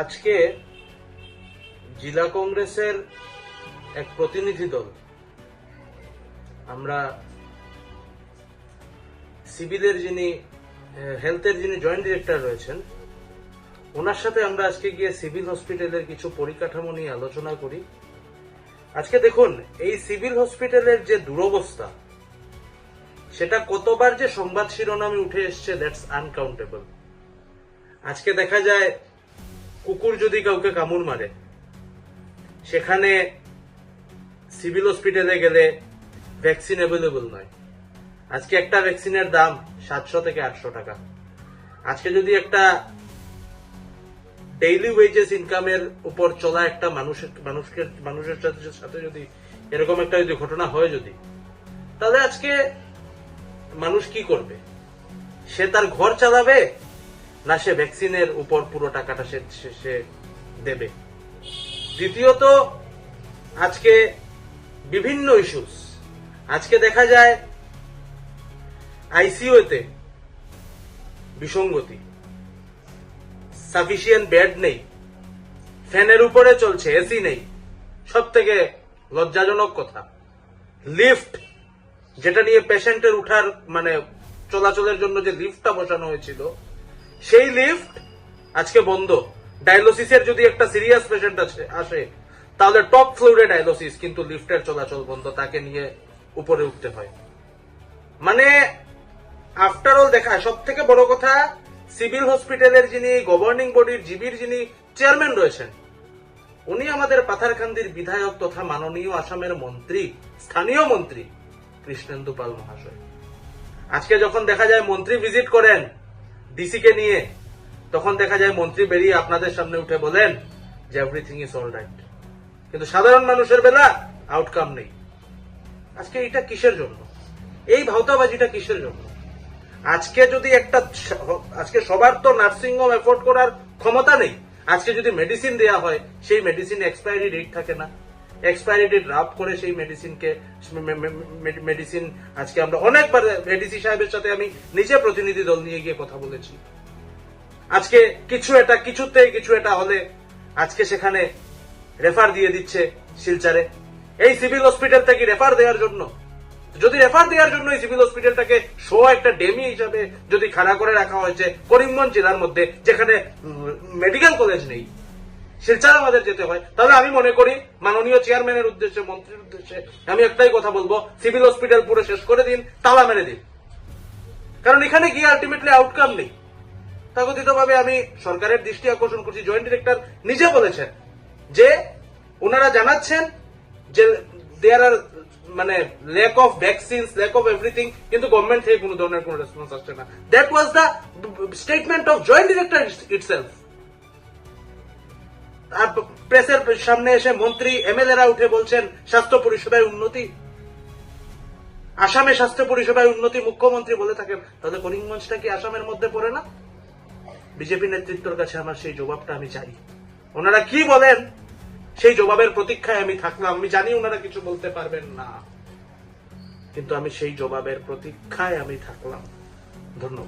আজকে জেলা কংগ্রেসের এক প্রতিনিধি দল, আমরা সিভিলের যিনি হেলথের যিনি জয়েন্ট ডিরেক্টর রয়েছেন, ওনার সাথে আমরা আজকে গিয়ে সিভিল হসপিটালের কিছু পরিকাঠামো নিয়ে আলোচনা করি। আজকে দেখুন, এই সিভিল হসপিটালের যে দুরবস্থা, সেটা কতবার যে সংবাদ শিরোনামে উঠে এসছে দ্যাটস আনকাউন্টেবল আজকে দেখা যায় কুকুর যদি কাউকে কামড় মারে, সেখানে সিভিল হসপিটালে গেলে ভ্যাকসিন অ্যাভেলেবল নয়। আজকে একটা ভ্যাকসিনের দাম সাতশো থেকে আটশো টাকা। আজকে যদি একটা ডেইলি ওয়েজেস ইনকামের উপর চলা একটা মানুষের মানুষের সাথে- সাথে যদি এরকম একটা যদি ঘটনা হয় যদি, তাহলে আজকে মানুষ কি করবে? সে তার ঘর চালাবে না, সে ভ্যাকসিনের উপর পুরো টাকাটা সে দেবে। দ্বিতীয়ত, আজকে বিভিন্ন ইস্যুস আজকে দেখা যায় আইসিইউতে বিসঙ্গতি। সাফিসিয়েন্ট বেড নেই। ফ্যানের উপরে চলছে এসি নেই। সব থেকে লজ্জাজনক কথা। লিফট যেটা নিয়ে পেশেন্টের উঠার মানে চলাচলের জন্য যে লিফটটা বসানো হয়েছিল সেই লিফট আজকে বন্ধ। ডায়ালিসিসের যদি একটা সিরিয়াস পেশেন্ট আছে, আসে, তাহলে টপ ফ্লোরে ডায়ালিসিস, কিন্তু লিফটের চলাচল বন্ধ, তাকে নিয়ে উপরে উঠতে হয়। মানে আফটার অল দেখা সব থেকে বড় কথা সিভিল হসপিটালের যিনি গভর্নিং বডির জিবির যিনি চেয়ারম্যান রয়েছেন, উনি আমাদের পাথারকান্দির বিধায়ক তথা মাননীয় আসামের মন্ত্রী, স্থানীয় মন্ত্রী, কৃষ্ণেন্দু পাল মহাশয়। আজকে যখন দেখা যায় মন্ত্রী ভিজিট করেন ডিসি কে নিয়ে, তখন দেখা যায় মন্ত্রী বেরিয়ে আপনাদের সামনে উঠে বলেন যে এভরিথিং ইজ অল রাইট কিন্তু সাধারণ মানুষের বেলা আউটকাম নেই। আজকে এটা কিসের জন্য? এই ভাওতাবাজিটা কিসের জন্য? আজকে যদি একটা আজকে সবার তো নার্সিং হোম এফোর্ড করার ক্ষমতা নেই। আজকে যদি মেডিসিন দেয়া হয়, সেই মেডিসিন এক্সপায়ারি ডেট থাকে না। এক্সপায়ারি ডেট রাপ করে সেই মেডিসিনকে মেডিসিন আজকে আমরা অনেকবার এডিসি সাহেবের সাথে আমি নিজে প্রতিনিধি দল নিয়ে গিয়ে কথা বলেছি। আজকে কিছু এটা কিছুতে কিছু এটা হলে আজকে সেখানে রেফার দিয়ে দিচ্ছে শিলচারে। এই সিভিল হসপিটাল থেকে রেফার দেওয়ার জন্য? যদি রেফার দেওয়ার জন্য এই সিভিল হসপিটালটাকে শো একটা ডেমি হিসাবে যদি খাড়া করে রাখা হয়েছে করিমগঞ্জ জেলার মধ্যে, যেখানে মেডিকেল কলেজ নেই। শিলচর আমাদের যেতে হয়। তাহলে আমি মনে করি, মাননীয় চেয়ারম্যানের উদ্দেশ্যে, মন্ত্রীর উদ্দেশ্যে, আমি একটাই কথা বলব সিভিল হসপিটাল পুরো শেষ করে দিন, তালা মেরে দিন। কারণ এখানে গিয়ে আলটিমেটলি আউটকাম নেই। তথাকথিতভাবে আমি সরকারের দৃষ্টি আকর্ষণ করছি জয়েন্ট ডিরেক্টর নিজে বলেছেন যে, ওনারা জানাচ্ছেন যে দেয়ার আর মানে lack of vaccines lack of everything কিন্তু গভর্নমেন্ট থেকে কোনো ধরনের কোনো রেসপন্স আসছে না। That was the statement of joint director itself আর প্রেসের সামনে এসে মন্ত্রী, এমএলএরা উঠে বলছেন, স্বাস্থ্য পরিষেবায় উন্নতি। আসামে স্বাস্থ্য পরিষেবায় উন্নতি মুখ্যমন্ত্রী বলে থাকেন। তাহলে করিমগঞ্জটা কি আসামের মধ্যে পড়ে না? বিজেপি নেতৃত্বের কাছে আমার সেই জবাবটা আমি চাই। ওনারা কি বলেন, সেই জবাবের প্রতীক্ষায় আমি থাকলাম। আমি জানি ওনারা কিছু বলতে পারবেন না। কিন্তু আমি সেই জবাবের প্রতীক্ষায় আমি থাকলাম। ধন্যবাদ।